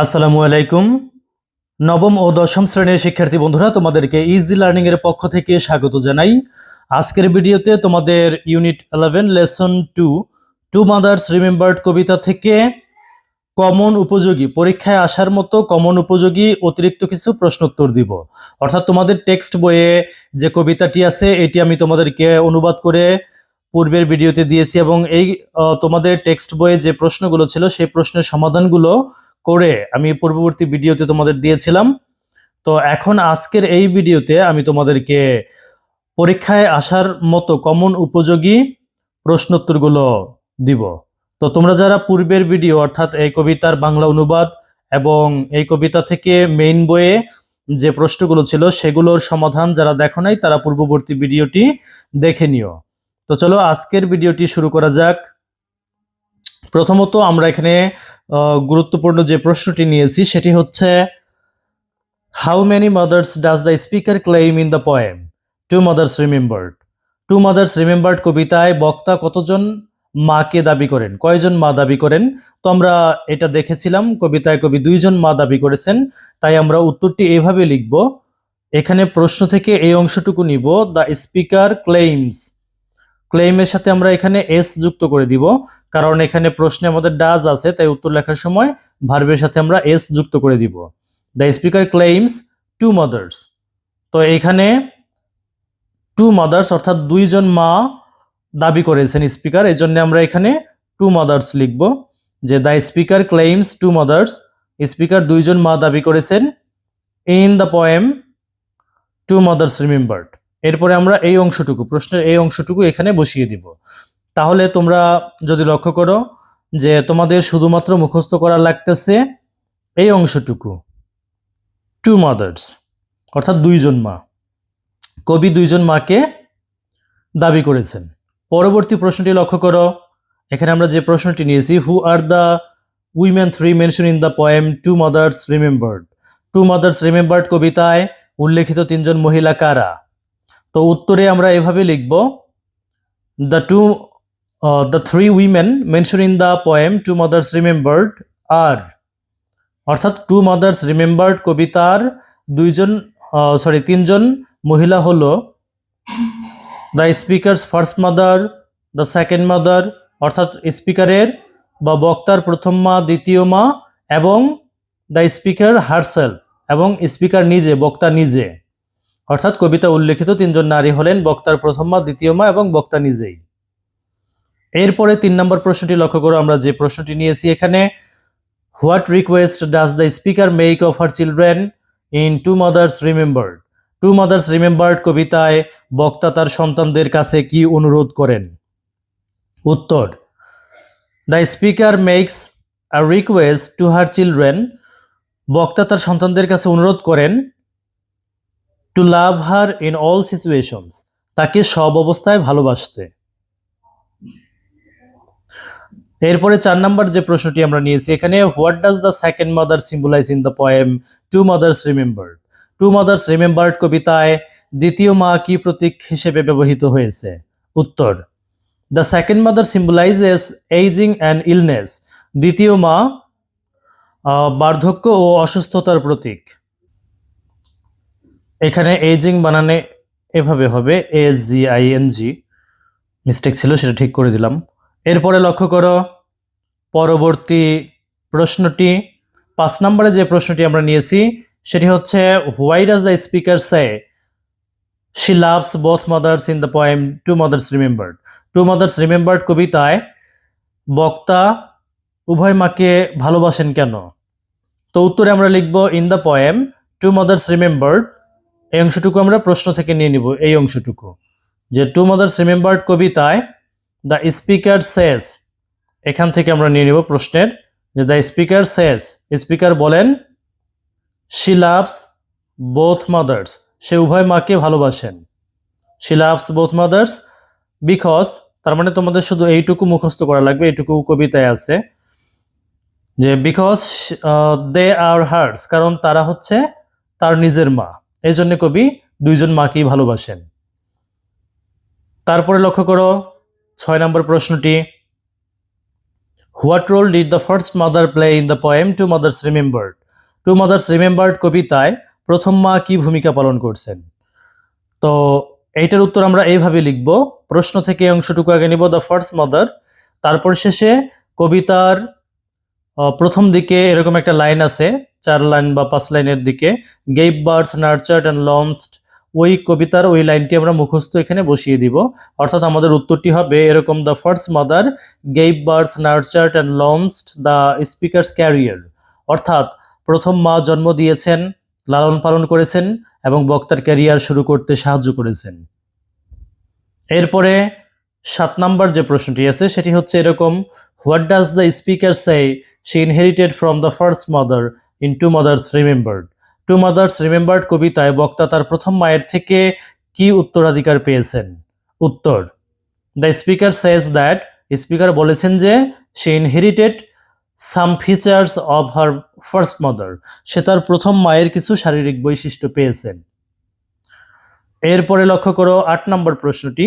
আসসালামু আলাইকুম। নবম ও দশম শ্রেণির শিক্ষার্থী বন্ধুরা, তোমাদেরকে ইজি লার্নিং এর পক্ষ থেকে স্বাগত জানাই। আজকের ভিডিওতে তোমাদের unit eleven lesson two two mothers remembered কবিতা থেকে কমন উপযোগী, পরীক্ষায় আসার মতো কমন উপযোগী অতিরিক্ত কিছু প্রশ্নোত্তর দিব। অর্থাৎ তোমাদের টেক্সট বইয়ে যে কবিতাটি আছে, এটি আমি তোমাদেরকে অনুবাদ করে পূর্বের ভিডিওতে দিয়েছি এবং এই তোমাদের টেক্সট বইয়ে যে প্রশ্নগুলো ছিল, সেই প্রশ্নের সমাধানগুলো করে আমি পূর্ববর্তী ভিডিওতে তোমাদের দিয়েছিলাম। তো এখন আজকের এই ভিডিওতে আমি তোমাদেরকে পরীক্ষায় আসার মতো কমন উপযোগী প্রশ্নোত্তরগুলো দিব। তো তোমরা যারা পূর্বের ভিডিও, অর্থাৎ এই কবিতার বাংলা অনুবাদ এবং এই কবিতা থেকে মেইন বইয়ে যে প্রশ্নগুলো ছিল, সেগুলোর সমাধান যারা দেখো নাই, তারা পূর্ববর্তী ভিডিওটি দেখে নিও। তো চলো আজকের ভিডিওটি শুরু করা যাক। প্রথমত আমরা এখানে গুরুত্বপূর্ণ যে প্রশ্নটি নিয়েছি সেটি হচ্ছে how many mothers does the speaker claim in the poem two mothers remembered two mothers remembered কবিতায় বক্তা কতজন মাকে দাবি করেন? কয়জন মা দাবি করেন? তো আমরা এটা দেখেছিলাম, কবিতায় কবি দুইজন মা দাবি করেছেন, তাই আমরা উত্তরটি এইভাবে লিখব, এখানে প্রশ্ন থেকে এই অংশটুকু নিব দ্য স্পিকার ক্লেইমস ক্লেইমের সাথে আমরা এখানে এস যুক্ত করে দিব, কারণ এখানে প্রশ্নে আমাদের ডাজ আছে, তাই উত্তর লেখার সময় ভার্বের সাথে আমরা এস যুক্ত করে দিব। The speaker claims two mothers তো এখানে টু মাদার্স অর্থাৎ দুইজন মা দাবি করেছেন স্পিকার এই জন্য আমরা এখানে টু মাদার্স লিখব, যে the speaker claims two mothers speaker দুইজন মা দাবি করেছেন। In the poem two mothers remembered এরপরে আমরা এই অংশটুকু, প্রশ্নের এই অংশটুকু এখানে বসিয়ে দিব। তাহলে তোমরা যদি লক্ষ্য করো যে তোমাদের শুধুমাত্র মুখস্থ করা লাগতেছে এই অংশটুকু। টু মাদার্স অর্থাৎ দুইজন মা। কবি দুইজন মাকে দাবি করেছেন। পরবর্তী প্রশ্নটি লক্ষ্য করো। এখানে আমরা যে প্রশ্নটি নিয়েছি who are the women three mention in the poem two mothers remembered two mothers remembered কবিতায় উল্লেখিত তিনজন মহিলা কারা? তো উত্তরে আমরা এভাবে লিখব the two the three women mention in the poem two mothers remembered আর অর্থাৎ টু মাদার্স রিমেম্বার্ড কবিতার দুইজন সরি তিনজন মহিলা হলো। The speaker's first mother the second mother অর্থাৎ স্পিকারের বা বক্তার প্রথম মা, দ্বিতীয় মা এবং দ্য স্পিকার হারসেল এবং স্পিকার নিজে, বক্তা নিজে। অর্থাৎ কবিতা উল্লেখিত তিনজন নারী হলেন বক্তার প্রথম মা দ্বিতীয় মা এবং বক্তা নিজেই। এরপরে তিন নম্বর প্রশ্নটি লক্ষ্য করো, আমরা যে প্রশ্নটি নিয়েছি এখানে, what request does the speaker make of her children in two mothers remembered? Two mothers remembered কবিতায় বক্তা তার সন্তানদের কাছে কি অনুরোধ করেন? উত্তর, the speaker makes a request to her children. বক্তা তার সন্তানদের কাছে অনুরোধ করেন to love her in all situations তাকে সব অবস্থায় ভালোবাসতে। এরপরে চার নাম্বার যে প্রশ্নটি আমরা নিয়েছি, এখানে what does the second mother symbolize in the poem two mothers remembered two mothers remembered কবিতায় দ্বিতীয় মা কি প্রতীক হিসেবে ব্যবহৃত হয়েছে? উত্তর the second mother symbolizes ageing and illness দ্বিতীয় মা বার্ধক্য ও অসুস্থতার প্রতীক। এখানে এজিং বানানে এভাবে হবে S G I N G mistake ছিল, সেটা ঠিক করে দিলাম। এরপরে লক্ষ্য করো, পরবর্তী প্রশ্নটি। পাঁচ নম্বরে যে প্রশ্নটি আমরা নিয়েছি, সেটি হচ্ছে why does the speaker say she loves both mothers in the poem two mothers remembered two mothers remembered কবিতায়, বক্তা উভয় মাকে ভালোবাসেন কেন? তো উত্তরে আমরা লিখব in the poem two mothers remembered এই অংশটুকু আমরা প্রশ্ন থেকে নিয়ে নিব, এই অংশটুকু। যে টু মাদার্স রিমেম্বার্ড কবিতায় দ্য স্পিকার সেস এখান থেকে আমরা নিয়ে নিব প্রশ্নের, যে দ্য স্পিকার সেস স্পিকার বলেন শি লাভস বোথ মাদার্স সে উভয় মাকে ভালোবাসেন। She loves both mothers because তার মানে তোমাদের শুধু এইটুকু মুখস্থ করা লাগবে, এইটুকু কবিতায় আছে, যে বিকজ দে আর হার্স কারণ তারা হচ্ছে তার নিজের মা। এই জন্য কবি দুইজন মাকেই ভালোবাসেন। তারপরে লক্ষ্য করো, ছয় নম্বর প্রশ্নটি, what role did the first mother play in the poem two mothers remembered? Two mothers remembered কবিতায় প্রথম মা কি ভূমিকা পালন করছেন? তো এইটার উত্তর আমরা এইভাবে লিখব, প্রশ্ন থেকে অংশটুকু আগে নিব দ্য ফার্স্ট মাদার, তারপর শেষে কবিতার প্রথম দিকে এরকম একটা লাইন আছে, চার লাইন বা পাঁচ লাইনের দিকে gave birth nurtured and launched ওই কবিতার ওই লাইনটি আমরা মুখস্থ এখানে বসিয়ে দিব। অর্থাৎ আমাদের উত্তরটি হবে এরকম the first mother gave birth nurtured and launched the speaker's career অর্থাৎ প্রথম মা জন্ম দিয়েছেন, লালন পালন করেছেন এবং বক্তার ক্যারিয়ার শুরু করতে সাহায্য করেছেন। এরপরে সাত নাম্বার যে প্রশ্নটি আছে, সেটি হচ্ছে এরকম what does the speaker say inherited from the first mother in two mothers remembered two mothers remembered কবিতায় বক্তা তার প্রথম মায়ের থেকে কি উত্তরাধিকার পেয়েছেন? উত্তর the speaker says that speaker বলেছেন যে সে inherited some features of her first mother সে তার প্রথম মায়ের কিছু শারীরিক বৈশিষ্ট্য পেয়েছেন। এরপরে লক্ষ্য করো, আট নম্বর প্রশ্নটি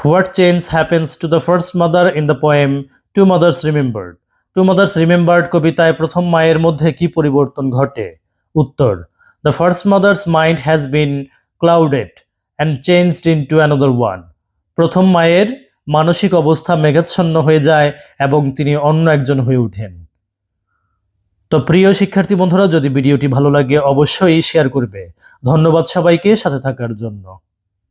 what change happens to the first mother in the poem two mothers remembered two mothers remembered কবিতায় প্রথম মায়ের মধ্যে কি পরিবর্তন ঘটে? উত্তর the first mother's mind has been clouded and changed into another one প্রথম মায়ের মানসিক অবস্থা মেঘাচ্ছন্ন হয়ে যায় এবং তিনি অন্য একজন হয়ে ওঠেন। তো প্রিয় শিক্ষার্থী বন্ধুরা, যদি ভিডিওটি ভালো লাগে, অবশ্যই শেয়ার করবে। ধন্যবাদ সবাইকে সাথে থাকার জন্য।